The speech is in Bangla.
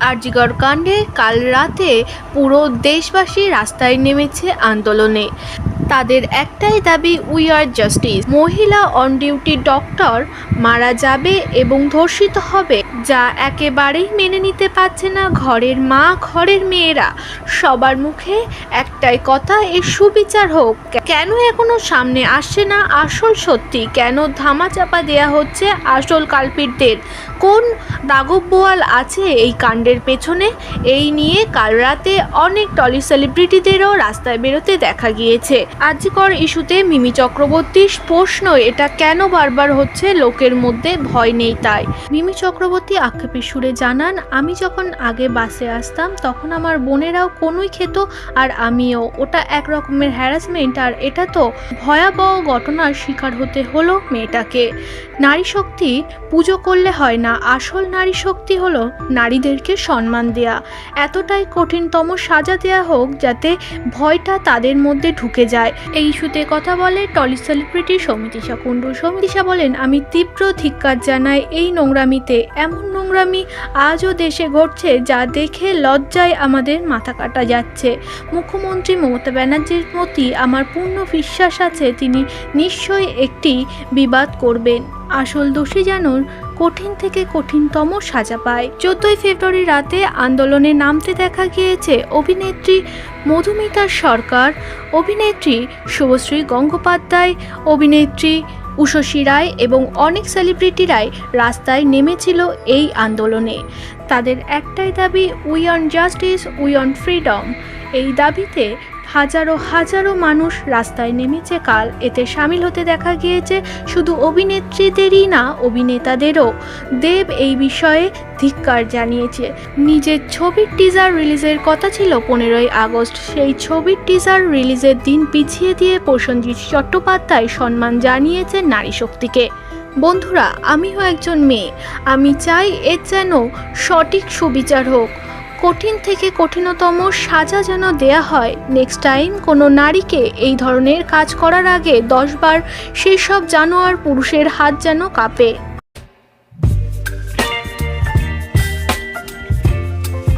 আরজিগড় কাণ্ডে কাল রাতে পুরো দেশবাসী রাস্তায় নেমেছে আন্দোলনে। তাদের একটাই দাবি উই আর জাস্টিস মহিলা অন ডিউটি ডক্টর মারা যাবে এবং ধর্ষিত হবে, যা একেবারেই মেনে নিতে পারছে না ঘরের মা, ঘরের মেয়েরা। সবার মুখে একটাই কথা এ সুবিচার হোক। কেন এখনও সামনে আসছে না আসল সত্যি? কেন ধামাচাপা দেয়া হচ্ছে আসল কালপিটদের? কোন রাঘব বোয়াল আছে এই কাণ্ডের পেছনে? এই নিয়ে কাল রাতে অনেক টলি সেলিব্রিটিদেরও রাস্তায় বেরোতে দেখা গিয়েছে। আজিকর ইস্যুতে মিমি চক্রবর্তীর প্রশ্ন এটা কেন বারবার হচ্ছে? লোকের মধ্যে ভয় নেই তাই। মিমি চক্রবর্তী আক্ষেপের সুরে জানান, আমি যখন আগে বাসে আসতাম, তখন আমার বোনেরাও কোনোই খেত আর আমিও। ওটা এক রকমের হ্যারাসমেন্ট আর এটা তো ভয়াবহ ঘটনার শিকার হতে হলো মেয়েটাকে। নারী শক্তি পুজো করলে হয় না। আসল নারী শক্তি হলো নারীদেরকে সম্মান দেয়া। এতটাই কঠিনতম সাজা দেয়া হোক যাতে ভয়টা তাদের মধ্যে ঢুকে যায়। এই ইস্যুতে কথা বলে টলি সেলিব্রিটি সমিতিশা কুণ্ডু। সমিতিশা বলেন, আমি তীব্র ধিক্কার জানাই এই নোংরামিতে। এমন নোংরামি আজও দেশে ঘটছে যা দেখে লজ্জায় আমাদের মাথা কাটা যাচ্ছে। মুখ্যমন্ত্রী মমতা ব্যানার্জির প্রতি আমার পূর্ণ বিশ্বাস আছে, তিনি নিশ্চয়ই একটি বিবাদ করবেন। আসল দোষী যেন কঠিন থেকে কঠিনতম সাজা পায়। চোদ্দই ফেব্রুয়ারি রাতে আন্দোলনে নামতে দেখা গিয়েছে অভিনেত্রী মধুমিতা সরকার, অভিনেত্রী শুভশ্রী গঙ্গোপাধ্যায়, অভিনেত্রী উষসী রায় এবং অনেক সেলিব্রিটিরাই রাস্তায় নেমেছিল এই আন্দোলনে। তাদের একটাই দাবি we want justice we want freedom এই দাবিতে হাজারো হাজারো মানুষ রাস্তায় নেমেছে। কাল এতে সামিল হতে দেখা গিয়েছে শুধু অভিনেত্রীদেরই না, অভিনেতাদেরও। দেব এই বিষয়ে ধিক্কার জানিয়েছে। নিজের ছবির টিজার রিলিজের কথা ছিল পনেরোই আগস্ট। সেই ছবির টিজার রিলিজের দিন পিছিয়ে দিয়ে প্রসেনজিৎ চট্টোপাধ্যায় সম্মান জানিয়েছেন নারী শক্তিকে। বন্ধুরা, আমিও একজন মেয়ে। আমি চাই এর যেন সঠিক সুবিচার হোক। কঠিন থেকে কঠিনতম সাজা যেন দেয়া হয়। নেক্সট টাইম কোনো নারীকে এই ধরনের কাজ করার আগে দশবার সেই সব জানোয়ার পুরুষের হাত যেন কাঁপে।